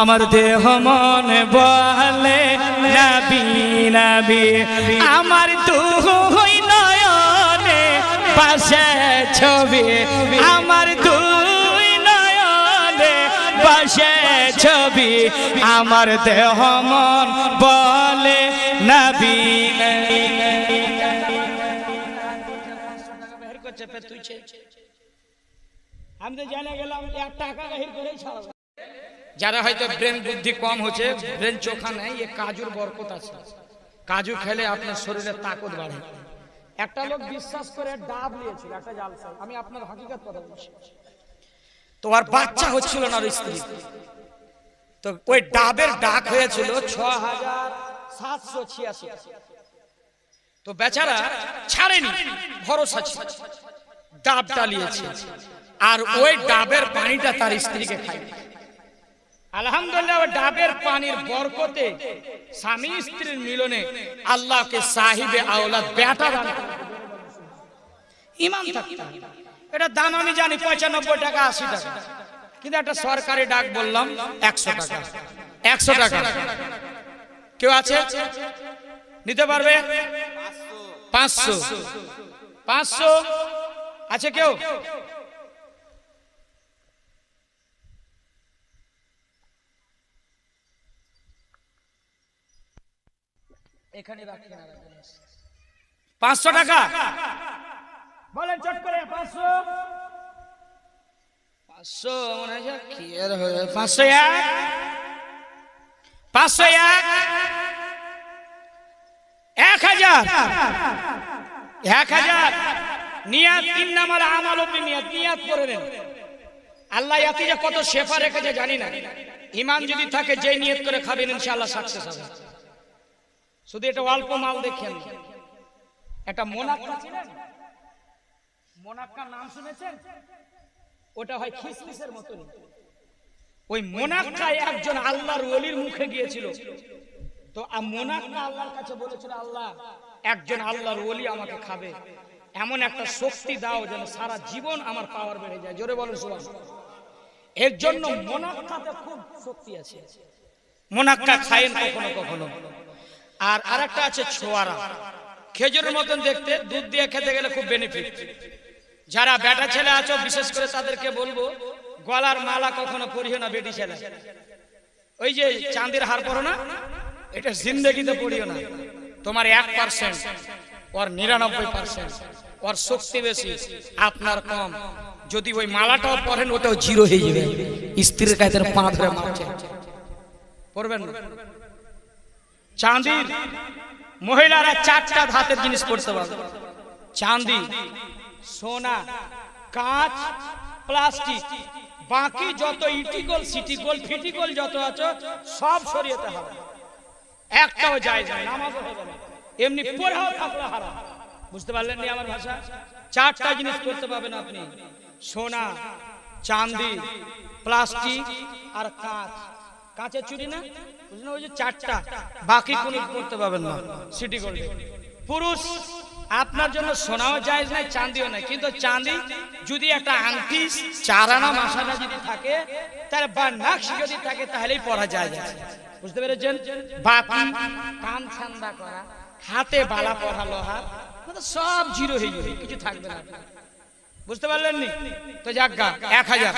আমার দেহ মন বলে, নবী নবী। আমার দুই নয়নে পাশে ছবি। আমার দুই নয়নে পাশে ছবি। আমার দেহ মন বলে, নবী আমি তো জানা গেলাম, এক টাকা বাহির করেই ছাড়াবো। যারা হয়তো ব্রেন বুদ্ধি কম হচ্ছে, ব্রেন চোখা নেই, এ কাজুর বরকত আছে। কাজু খেলে আপনার শরীরে তাকত বাড়ে। একটা লোক বিশ্বাস করে ডাব নিয়েছিল, একটা জালসা আমি আপনার হাকিকত কথা বলছি। তো আর বাচ্চা হচ্ছিল না স্ত্রী। তো ওই ডাবের ডাক হয়েছিল ছ হাজার সাতশো ছিয়াশি। তো বেচারা ছাড়েনি, ভরসা ছিল। ডাব ডালিয়েছে আর ওই ডাবের পানিটা তার স্ত্রীকে খাই আলহামদুলিল্লাহ ডাবের পানির বরকতে স্বামী স্ত্রীর মিলনে আল্লাহকে সাহিবে আওলাদ বেটা দান ইমান এটা দাম আমি জানি পঁচানব্বই টাকা আশি টাকা। কিন্তু একটা সরকারি ডাক বললাম একশো টাকা। একশো টাকা। কেউ আছে? নিতে পারবে? পাঁচশো। পাঁচশো। আছে কেউ? এখানে পাঁচশো টাকা? বলেন চট করে পাঁচশো। পাঁচশো মনে হয় কি আর হবে? পাঁচশো এক? পাঁচশো এক? এক হাজার? এক হাজার। নিয়াত তিন নামার আমাল অব্দি নিয়াত নিয়াত করে নেন আল্লাহ ইয়াতে যে কত শেফা রেখেছে জানি না। ইমান যদি থাকে যে নিয়ত করে খাবেন ইনশাআল্লাহ সাকসেস হবে। শুধু এটা অল্প মাল দেখেন। একটা মোনাক্কা ছিলেন মোনাক্কার নাম শুনেছেন? ওটা হয় খিসমিসের মতন ওই মোনাক্কায় একজন আল্লাহর ওলির মুখে গিয়েছিল। তো মোনাক্কা আল্লাহর কাছে বলেছিল আল্লাহ একজন আল্লাহর ওলি আমাকে খাবে। এমন একটা শক্তি দাও যেন সারা জীবন আমার পাওয়ার বেড়ে যায়। জোরে বলেন সুবান এর জন্য মোনাক্কাতে খুব শক্তি আছে। মোনাক্কা খায়েন কখনো কখনো। আর আরেকটা আছে ছোয়ারা। খেজুরের মতন দেখতে, দুধ দিয়ে খেতে গেলে খুব বেনিফিট যারা বেটা ছেলে আছো, বিশেষ করে তাদেরকে বলব, গলার মালা কখনো পরিও না বেটি ছেলে। ওই যে চাঁদের হার পরো না, এটা জিন্দগিতে পড়িও না। তোমার এক পার্সেন্ট ওর নিরানব্বই পার্সেন্ট ওর শক্তি বেশি, আপনার কম। যদি ওই মালাটাও পরেন, ওটাও জিরো হয়ে যাবে। স্ত্রীর কাছে পা ধরে মারছে। চাঁদির মহিলারা চারটা ধাতের জিনিস পড়তে পারবে। চাঁদি, সোনা, কাঁচ, প্লাস্টিক, বাকি যত ইটিকল, সিটিকল, ফিটিকল যত আছে, সব সরিয়েতে হবে। একটাও যায় যায় নামাজও হবে না। এমনি পড়াও থাকলে হারাম। বুঝতে পারলেন নি আমার ভাষা? চারটা জিনিস করতে পারবেন আপনি। সোনা, চাঁদি, প্লাস্টিক আর কাঁচ। কাঁচের চুরি না? বুঝলেন? ওই যে চারটা। বাকি কোনো করতে পারবেন না। সিটি গোল্ড পুরুষ আপনার জন্য সোনাও জায়েজ নাই চাঁদিও নাই। কিন্তু চাঁদি যদি একটা আংটি চারানা মাসানা যদি থাকে তাহলে বা নাকশ যদি থাকে তাহলেই পরা যায়। যায়। বুঝতে পেরেছেন? বাকি কান ছান্দা করা হাতে বালা পরা লোহার মানে সব জিরো হয়ে যাবে কিছু থাকবে না। বুঝতে পারলেন নি তো যাক গা, এক হাজার।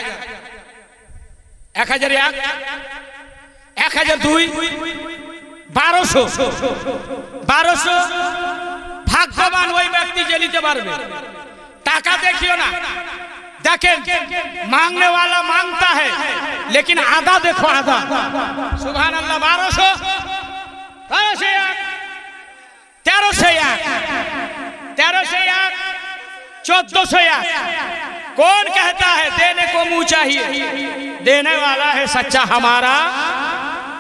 এক হাজার এক। এক হাজার দুই বারোশো বারোশো ভাগ্যবান ওই ব্যক্তি যে নিতে পারবে টাকা দেখিও না देखें मांगने वाला मांगता है लेकिन आधा देखो आधा सुबह अल्लाह बारह सौ बारह से एक तेरह से एक तेरह से एक चौदह से एक कौन कहता है देने को मुंह चाहिए देने वाला है सच्चा हमारा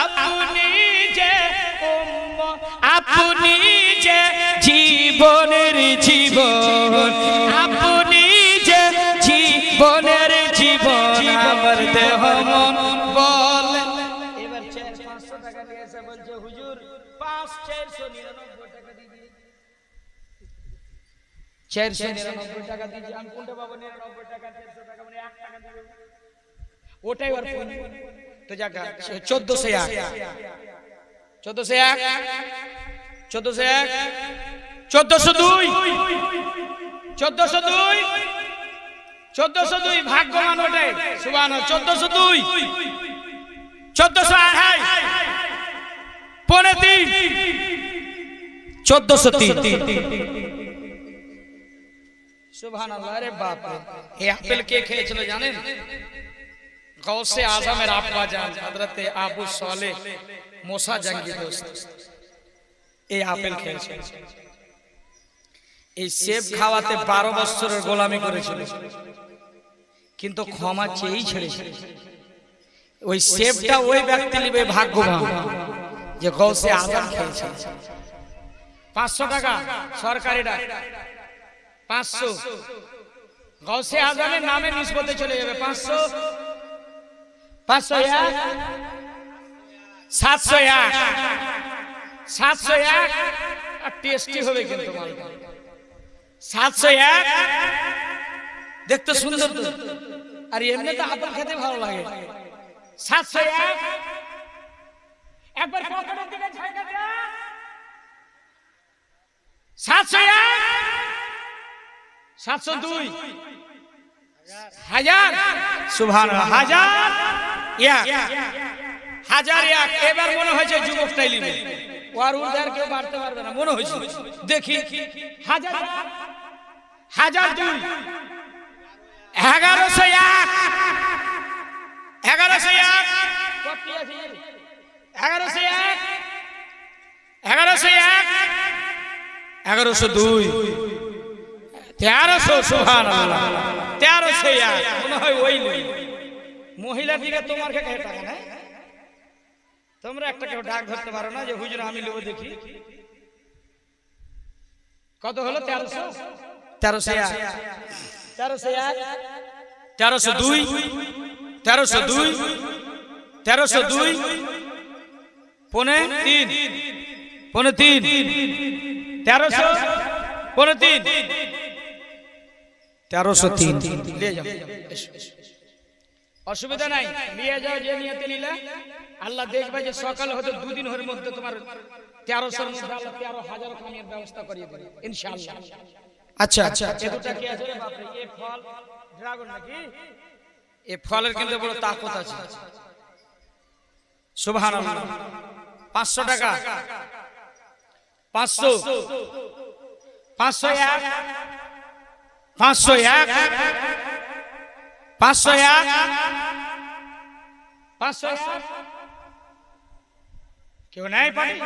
আপনি যে আপনি যে জীবনের জীবন, আপনি যে জীবনের জীবন, আমার দেহ চারশো নিরানব্বই টাকা দিয়েছি আমি কোনটা পাবো? নিরানব্বই টাকা, চারশো টাকা মানে এক টাকা দিয়ে ওটাই ওর ফোন। তো যাক চোদ্দশো এক। চোদ্দশো এক। চোদ্দশো এক। চোদ্দশো দুই। চোদ্দশো দুই। চোদ্দশো দুই ভাগ্যবান ওটাই সুবান চোদ্দশো দুই। চোদ্দশো আড়াই পনে তিন। চোদ্দশো তিন। সুবহান আল্লাহ রে বাপ রে এই আপেল কে খেয়েছিল জানেন? গৌসে আজমের আব্বা জান হযরতে আবু সালেহ মোসা জঙ্গি দোস্ত এই আপেল খেয়েছে এই সেব খাওয়াতে বারো বছরের গোলামি করেছিল কিন্তু ক্ষমা চেয়েই ছেড়েছে। ওই সেবটা ওই ব্যক্তি নিবে ভাগ্যবান। যে গৌসে আজম খেয়েছে। পাঁচশো টাকা সরকারি ডাক। পাঁচশো। গৌসে আজমের নামে নিষ্পত্তি চলে যাবে। পাঁচশো। পাঁচশো এক? সাতশো এক? সাতশো এক? আর টেস্টি হবে কিন্তু সাতশো এক? দেখতে সুন্দর তো। আর এমনি তো আপেল খেতে ভালো লাগে। সাতশো এক? একবার পকেটের দিকে ঝাঁকা দে। সাতশো এক? সাতশো দুই? হাজার? সুভান হাজার? হাজার এক এবার মনে হয়েছে যুবকটাই না, মনে হয়েছে। দেখি, হাজার হাজার এগারোশো এক এগারোশো এক? এগারোশো এক এগারোশো এক, এগারোশো দুই, তেরোশো সুহান তেরোশো এক, মনে হয় ওই নেই। মহিলার দিকে তোমার কাছে টাকা নাই তোমরা একটা কেউ ডাক ধরতে পারো না যে হুজুর আমি নেব দেখি। কত হলো? তেরোশো? তেরোশো এক। তেরোশো এক। তেরোশো দুই। তেরোশো দুই। তেরোশো দুই। পনে তিন। পনে তিন। তেরোশো। পনে তিন। তেরোশো তিন। অসুবিধা নাই। নিয়ে যাও যে নিয়ে নিলে। আল্লাহ দেখবে যে সকাল হতে দুদিন হর মধ্যে তোমার তেরোশোর মধ্যে আল্লাহ তেরো হাজার খানের ব্যবস্থা করিয়ে দেবে। ইনশাআল্লাহ। আচ্ছা আচ্ছা। এ দুটা কি আছে বাপরে? এ ফল ড্রাগন নাকি? এ ফলের কিন্তু বড় তাকত আছে। সুবহানাল্লাহ। 500 টাকা। 500 501 501 Passo é a. Passo é a. Que o Ney pode.